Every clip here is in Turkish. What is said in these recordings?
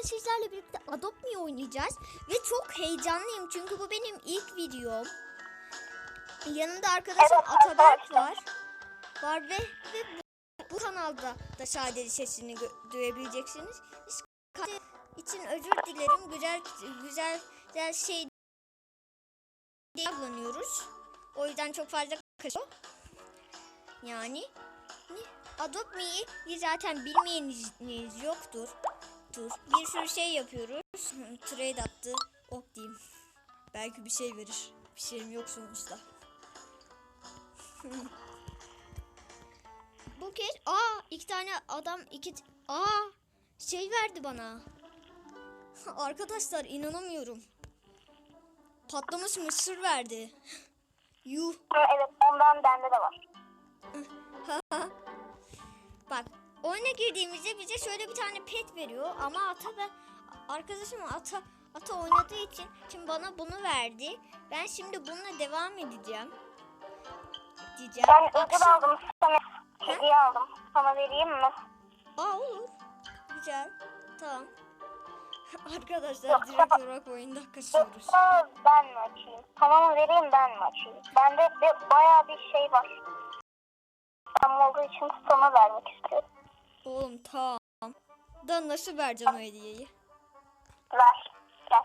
bugün sizlerle birlikte Adopt Me oynayacağız. Ve çok heyecanlıyım çünkü bu benim ilk videom. Yanımda arkadaşım Evet, Ataberk var. Var ve, ve bu, bu kanalda da sadece sesini duyabileceksiniz. Biz için özür dilerim. Güzel güzel güzel şey kullanıyoruz. O yüzden çok fazla kaçıyor. Yani? Adopt Me'yi zaten bilmeyeniniz yoktur. Dur. Bir sürü şey yapıyoruz. Trade attı. Ok diyeyim. Belki bir şey verir. Bir şeyim yok sonuçta. Bu kez aa iki tane adam iki aa şey verdi bana. Arkadaşlar inanamıyorum. Patlamış mısır verdi. Yuh. Evet ondan bende de var. Bak oyuna girdiğimizde bize şöyle bir tane pet veriyor ama ata ben arkadaşım ata ata oynadığı için şimdi bana bunu verdi. Ben şimdi bununla devam edeceğim. Diyeceğim. Ben ödül Akşam- aldım sana hediye aldım. Sana vereyim mi? Aa olur. Güzel. Tamam. Arkadaşlar direkt olarak oyunda kaçıyoruz. Ben mi açayım? Tamam vereyim ben mi açayım? Bende de bayağı bir şey var. Tam olduğu için sana vermek istiyorum. Oğlum tamam. Da nasıl vereceğim o hediyeyi? Ver. Gel.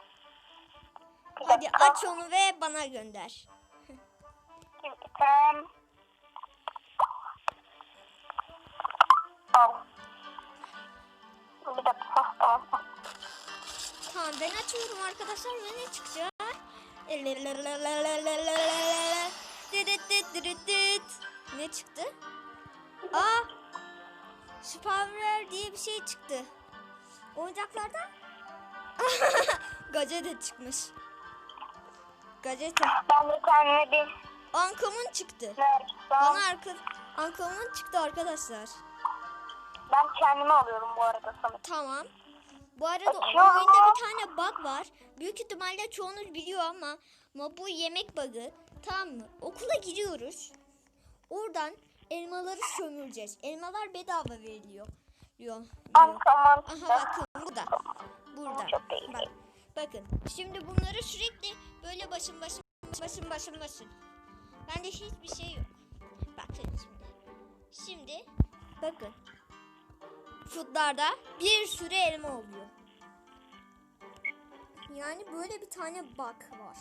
Hadi aç onu ve bana gönder. Tamam. Al. Bir dakika. Tamam. Tamam ben açıyorum arkadaşlar ve ne çıkacak? Ne çıktı? Aa! Spawner diye bir şey çıktı. Oyuncaklardan gazete çıkmış. Gazete. Ben de kendime bir Uncommon çıktı. ne açsam? Bana arka Uncommon çıktı arkadaşlar. Ben kendime alıyorum bu arada sana. Tamam. Bu arada o Açıyorum. oyunda bir tane bug var. Büyük ihtimalle çoğunuz biliyor ama, ama bu yemek bug'ı. Tamam mı? Okula gidiyoruz. Oradan elmaları sömüreceğiz. Elmalar bedava veriliyor. Diyor. diyor. Ankaman Aha bakın burada. Burada. Çok. Bak. Bakın. Şimdi bunları sürekli böyle başım başım başım başım başım. Bende hiçbir şey yok. Bakın şimdi. Şimdi bakın. Şutlarda bir sürü elma oluyor. Yani böyle bir tane bug var.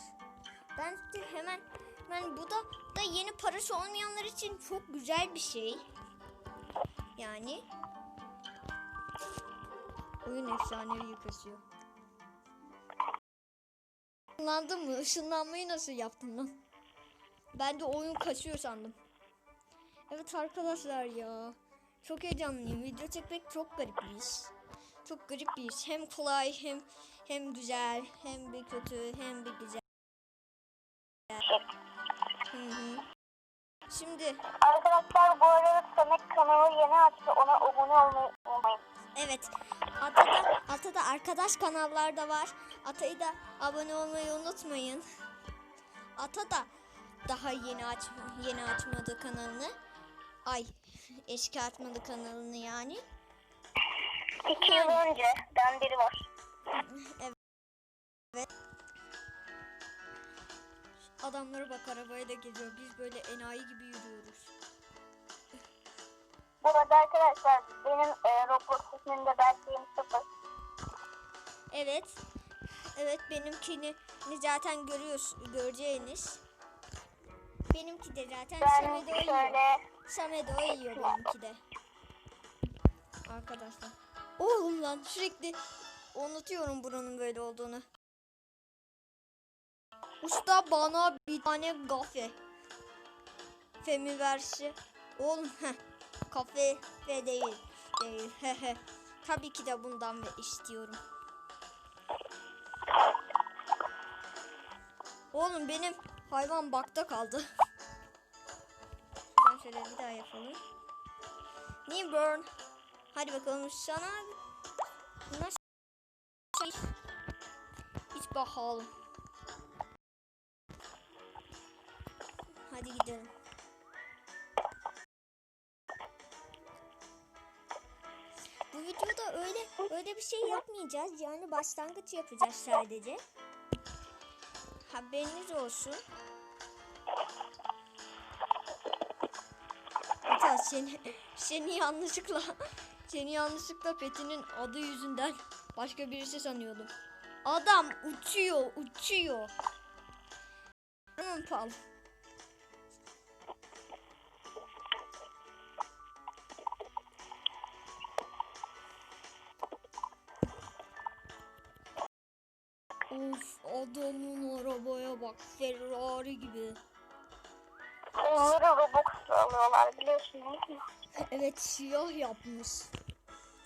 Ben de hemen ben bu da da yeni parası olmayanlar için çok güzel bir şey. Yani oyun efsanevi kasıyor. Işınlandın mı? Işınlanmayı nasıl yaptın lan? Ben de oyun kaçıyor sandım. Evet arkadaşlar ya. Çok heyecanlıyım. Video çekmek çok garip bir iş. Çok garip bir iş. Hem kolay hem hem güzel hem bir kötü hem bir güzel. Şimdi Arkadaşlar bu arada Samet kanalı yeni açtı. Ona abone olmayı unutmayın. evet Ata'da, Ata'da arkadaş kanallarda var. Ata'yı da abone olmayı unutmayın. Ata da daha yeni aç yeni açmadı kanalını. Ay eski açmadı kanalını yani. İki yıl önce ben biri var. Adamlara bak arabayla geziyor. Biz böyle enayi gibi yürüyoruz. Bu arada arkadaşlar benim e, Roblox ismim de Berkay'ım sıfır. Evet. Evet benimkini zaten görüyoruz, göreceğiniz. Benimki de zaten Ben Samedo yiyor. Samedo yiyor benimki de. Arkadaşlar. Oğlum lan sürekli unutuyorum buranın böyle olduğunu. Usta bana bir tane kafe. Femi versi. Oğlum. Kafe ve değil. Değil. Hehe. Tabii ki de bundan ve istiyorum. Oğlum benim hayvan bakta kaldı. Ben şöyle bir daha yapalım. Newborn. Hadi bakalım sana nasıl hiç bakalım. Hadi gidelim. Bu videoda öyle öyle bir şey yapmayacağız. Yani başlangıç yapacağız sadece. Haberiniz olsun. Hatta seni, seni yanlışlıkla seni yanlışlıkla Peti'nin adı yüzünden başka birisi sanıyordum. Adam uçuyor, uçuyor. Tamam pal. Adamın arabaya bak Ferrari gibi. Onları Robux'la alıyorlar biliyorsun değil mi? Evet siyah yapmış.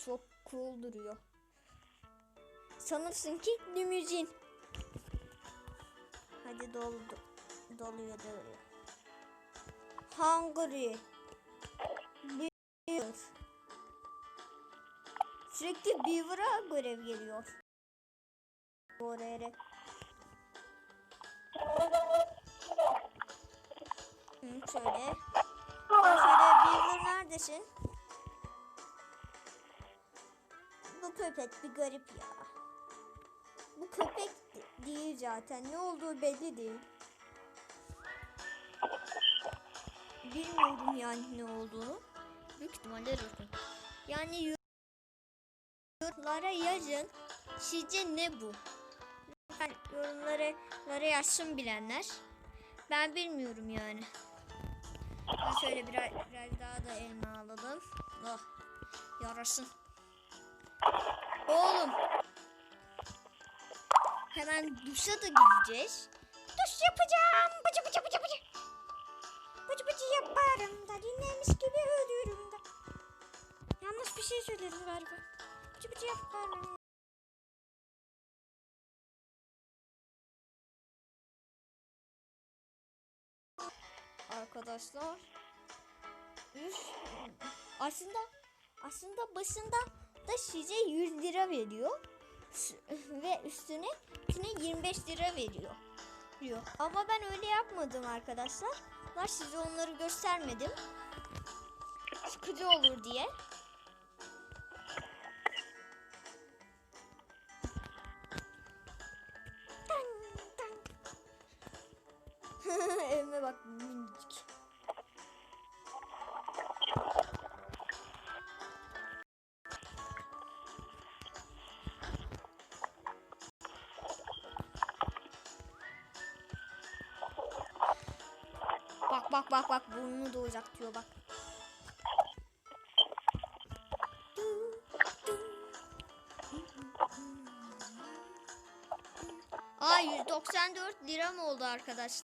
Çok cool duruyor. Sanırsın ki limuzin. Hadi doldu. Doluyor doluyor. Hungry. Beaver. Sürekli Beaver'a görev geliyor. Oraya. Hı, şöyle. Şöyle Beaver neredesin? Bu köpek bir garip ya. Bu köpek de- değil zaten. Ne olduğu belli değil. Bilmiyorum yani ne olduğunu. Büyük ihtimalle röpek. Yani yorumlara yazın. Sizce ne bu? Lütfen yorumlara, yazsın bilenler. Ben bilmiyorum yani. Ben şöyle biraz, biraz daha da elma alalım. Oh, yarasın. Oğlum. Hemen duşa da gideceğiz. Duş yapacağım. Bıcı bıcı bıcı bıcı. Bıcı bıcı yaparım da dinlemiş gibi ölüyorum da. Yanlış bir şey söyledim galiba. Bıcı bıcı yaparım. Arkadaşlar. Üf. Aslında aslında başında da size 100 lira veriyor. Ve üstüne üstüne 25 lira veriyor. Diyor. Ama ben öyle yapmadım arkadaşlar. Ben size onları göstermedim. Sıkıcı olur diye. Bak bak bak burnunu da uzatıyor bak. Aa 194 lira mı oldu arkadaşlar?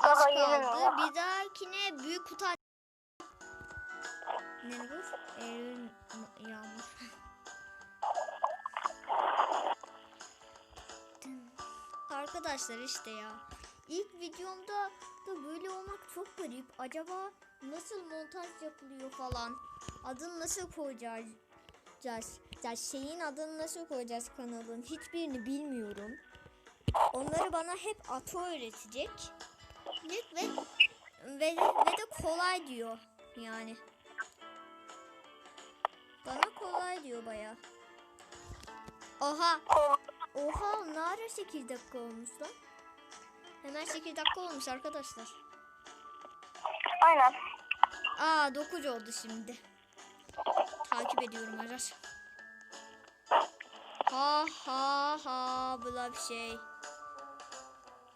Az kaldı. Bir dahakine büyük kutu aç- Ne bu? Eylül yağmur. Arkadaşlar işte ya. İlk videomda da böyle olmak çok garip. Acaba nasıl montaj yapılıyor falan. Adını nasıl koyacağız? Ya şeyin adını nasıl koyacağız kanalın? Hiçbirini bilmiyorum. Onları bana hep Ato öğretecek. Ve, ve, ve de kolay diyor yani. Bana kolay diyor baya. Oha. Oha ne ara 8 dakika olmuş lan? Hemen 8 dakika olmuş arkadaşlar. Aynen. Aa 9 oldu şimdi. Takip ediyorum Aras. Ha ha ha bula bir şey.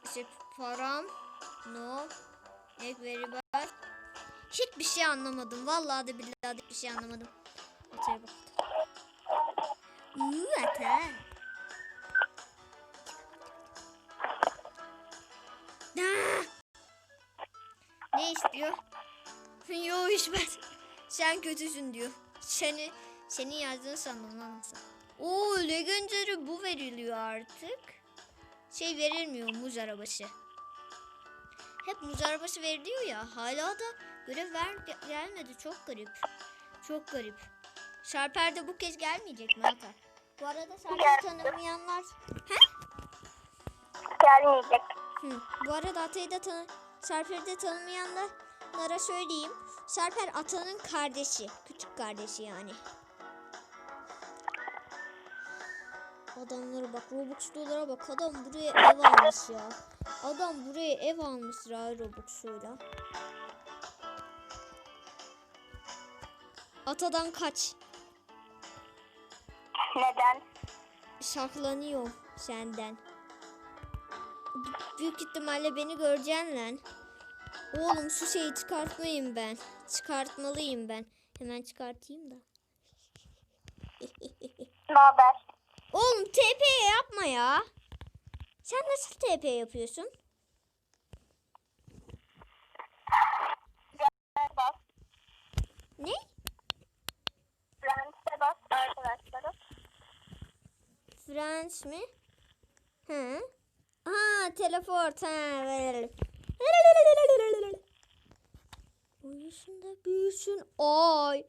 İşte param no ek veri var. Hiçbir şey anlamadım. Vallahi de billahi de bir şey anlamadım. Ataya bak. İstiyor? Yo İsmet. Sen kötüsün diyor. Seni seni yazdığını sandım lan sen. Oo legendary bu veriliyor artık. Şey verilmiyor muz arabası. Hep muz arabası veriliyor ya. Hala da görev ver ge- gelmedi. Çok garip. Çok garip. Şarper de bu kez gelmeyecek mi Hakan? Bu arada Geldi. tanımayanlar... He? Gelmeyecek. Hı. Bu arada Atay'ı da tanı Serper'i de tanımayanlara söyleyeyim. Serper Atan'ın kardeşi. Küçük kardeşi yani. Adamlara bak Robux'lulara bak. Adam buraya ev almış ya. Adam buraya ev almış ya Robux'uyla. Atadan kaç. Neden? Şaklanıyor senden. Büyük ihtimalle beni göreceksin lan. Oğlum şu şeyi çıkartmayayım ben. Çıkartmalıyım ben. Hemen çıkartayım da. Ne haber? Oğlum TP yapma ya. Sen nasıl TP yapıyorsun? Bas. Ne? Lens'e bas arkadaşlarım. Friends mi? Hı? Ha, teleport. Ha. Uyusun da büyüsün. Ay.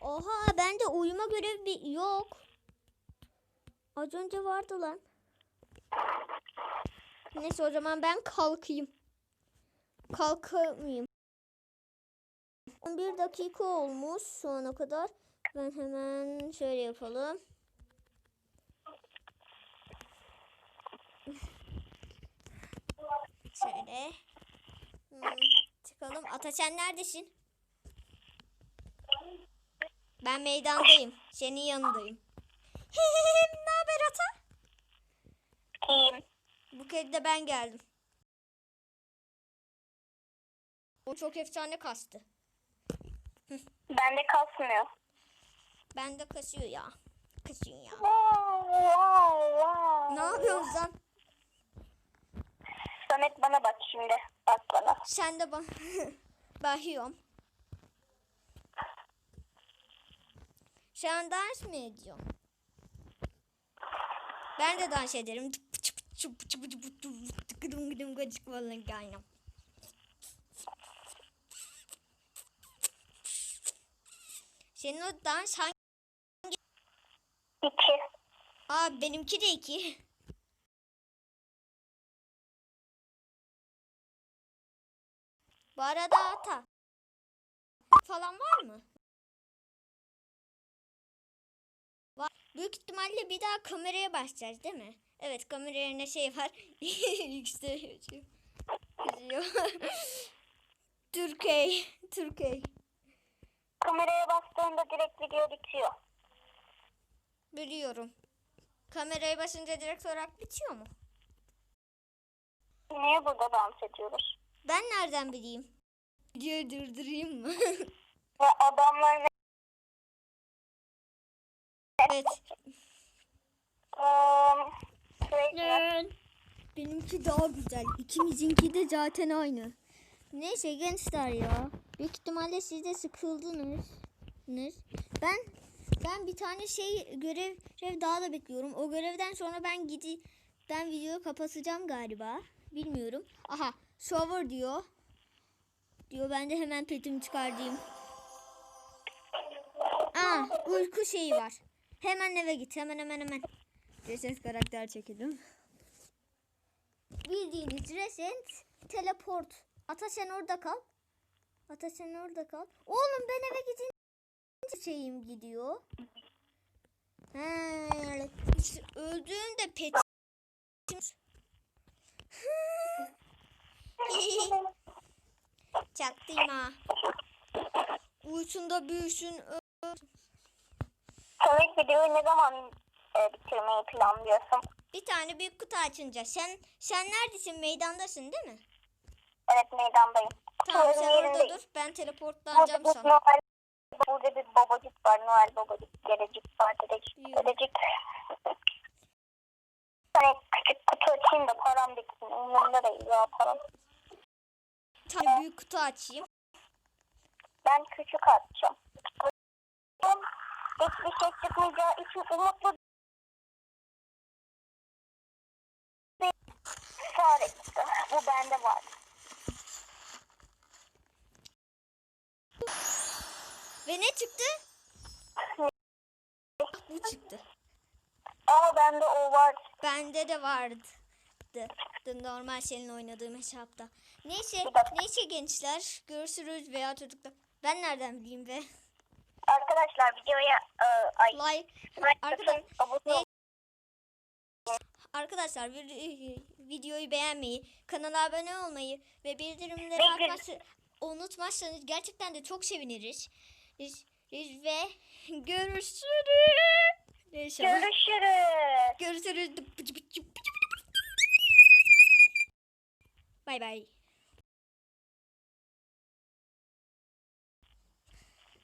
Oha bende uyuma görevi bir- yok. Az önce vardı lan. Neyse o zaman ben kalkayım. Kalkamayayım. 11 dakika olmuş şu ana kadar. Ben hemen şöyle yapalım. Şöyle. Hmm, çıkalım. Ataşen neredesin? Ben meydandayım. Senin yanındayım. ne haber ata? İyiyim. Bu kez de ben geldim. O çok efsane kastı. Bende kasmıyor. Bende kasıyor ya. Kasıyor ya. Ne yapıyorsun lan? Samet bana bak şimdi. Bak bana. Sen de bak. Bakıyorum. Şu an dans mı ediyorsun? Ben de dans ederim. Senin o dans hangi? İki. Aa benimki de iki. Bu arada ata. Falan var mı? Var. Büyük ihtimalle bir daha kameraya başlayacağız değil mi? Evet kamera yerine şey var. Yükseliyor. Yazıyor. Türkiye. Türkiye. Kameraya bastığında direkt video bitiyor. Biliyorum. Kameraya basınca direkt olarak bitiyor mu? Niye burada dans ediyoruz? Ben nereden bileyim? Videoyu durdurayım mı? Ve adamlar ne? evet. Um, sürekli Benimki daha güzel. İkimizinki de zaten aynı. Neyse gençler ya. Büyük ihtimalle siz de sıkıldınız. Nız. Ben ben bir tane şey görev, görev daha da bekliyorum. O görevden sonra ben gidi ben videoyu kapatacağım galiba. Bilmiyorum. Aha, shower diyor. Diyor ben de hemen petimi çıkarayım. Aa, uyku şeyi var. Hemen eve git. Hemen hemen hemen. Reset karakter çekelim. Bildiğiniz reset teleport. Ata sen orada kal. Ata sen orada kal. Oğlum ben eve gidince şeyim gidiyor. He, işte öldüğümde pet. Çaktım ha. Uyusun da büyüsün. Samet videoyu ne zaman e, bitirmeyi planlıyorsun? Bir tane büyük kutu açınca. Sen sen neredesin? Meydandasın değil mi? Evet meydandayım. Tamam sen orada dur. Ben teleportlanacağım sana. Burada bir babacık var. Noel babacık, gelecek var, dedecik, dedecik. Hani küçük kutu açayım da param bitsin. Umurumda değil ya param. Bir tane büyük kutu açayım. Ben küçük atacağım. Hiçbir şey çıkmayacağı için umutlu Fare çıktı. Bu bende var. Ve ne çıktı? Bu çıktı. Aa bende o var. Bende de vardı. Normal senin oynadığım hesapta. Neyse, neyse gençler. Görüşürüz veya çocuklar. Ben nereden bileyim be? Arkadaşlar videoya ay, Like. like Arkadaş- atın, abone. Arkadaşlar videoyu beğenmeyi, kanala abone olmayı ve bildirimleri açmayı unutmazsanız gerçekten de çok seviniriz. Ve görüşürüz. Görüşürüz. Görüşürüz. Bay bay.